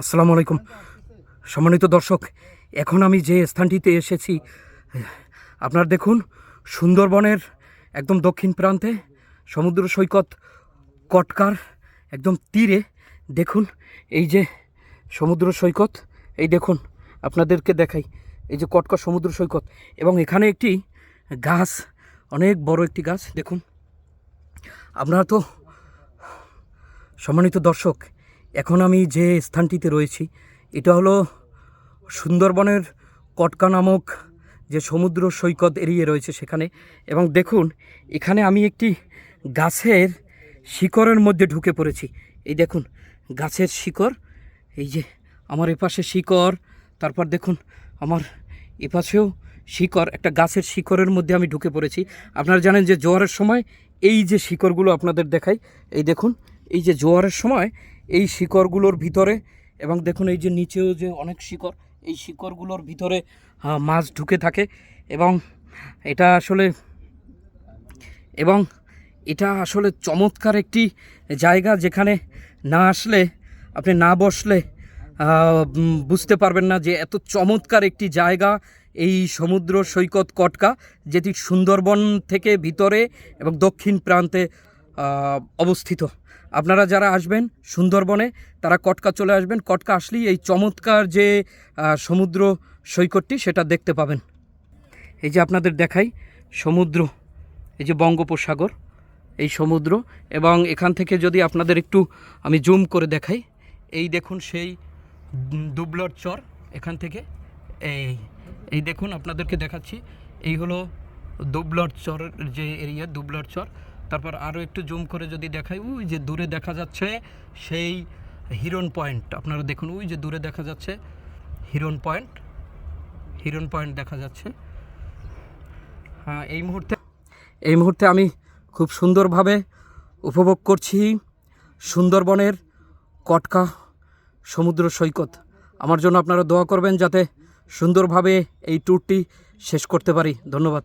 আসসালামু আলাইকুম। সম্মানিত দর্শক, এখন আমি যে স্থানটিতে এসেছি, আপনার দেখুন, সুন্দরবনের একদম দক্ষিণ প্রান্তে, সমুদ্র সৈকত, কটকার, একদম তীরে, দেখুন, এই যে সমুদ্র সৈকত, এই দেখুন, আপনাদেরকে দেখাই, এই যে কটকা সমুদ্র সৈকত, এবং এখানে একটি গাছ, অনেক বড় একটি গাছ, দেখুন। আপনারা তো, সম্মানিত দর্শক এখন আমি যে স্থানটিতে রয়েছি, এটা হলো সুন্দরবনের কটকা নামক যে সমুদ্র সৈকত এরিয়ে রয়েছে সেখানে। এবং দেখুন, এখানে আমি একটি গাছের শিকড়ের মধ্যে ঢুকে পড়েছি। এই দেখুন, গাছের শিকড়, এই যে আমার এপাশে শিকড়, তারপর দেখুন, আমার এপাশেও শিকড়, একটা গাছের শিকড়ের মধ্যে আমি ঢুকে পড়েছি। আপনারা জানেন যে জোয়ারের সময় এই যে শিকড়গুলো আপনাদের দেখাই, এই দেখুন, এই যে জোয়ারের সময় এই শিকড়গুলোর ভিতরে এবং দেখুন এই যে নিচেও যে অনেক শিকড়, এই শিকড়গুলোর ভিতরে মাছ ঢুকে থাকে এবং এটা আসলে এবং এটা আসলে চমৎকার একটি জায়গা যেখানে না আসলে আপনি না বসলে বুঝতে পারবেন না যে এত চমৎকার একটি জায়গা এই সমুদ্র সৈকত কটকা যেটি সুন্দরবন থেকে ভিতরে এবং দক্ষিণ প্রান্তে অবস্থিত। আপনারা যারা আসবেন সুন্দরবনে, তারা কটকা চলে আসবেন। কটকা আসলেই এই চমৎকার যে সমুদ্র সৈকতটি, সেটা দেখতে পাবেন। এই যে আপনাদের দেখাই, সমুদ্র, এই যে বঙ্গোপসাগর, এই সমুদ্র, এবং এখান থেকে যদি আপনাদের একটু আমি জুম করে দেখাই, এই দেখুন সেই দুবলর চর এখান থেকে। এই এই দেখুন, আপনাদেরকে দেখাচ্ছি, এই হলো দুবলর চরের যে এরিয়া, দুবলর চর। তারপর আরও একটু জুম করে যদি দেখাই, ওই যে দূরে দেখা যাচ্ছে সেই হিরন পয়েন্ট। আপনারা দেখুন, ওই যে দূরে দেখা যাচ্ছে হিরন পয়েন্ট। হিরন পয়েন্ট দেখা যাচ্ছে। হ্যাঁ এই মুহূর্তে এই মুহূর্তে আমি খুব সুন্দরভাবে উপভোগ করছি সুন্দরবনের কটকা সমুদ্র সৈকত। আমার জন্য আপনারা দোয়া করবেন যাতে সুন্দরভাবে এই ট্যুরটি শেষ করতে পারি। ধন্যবাদ।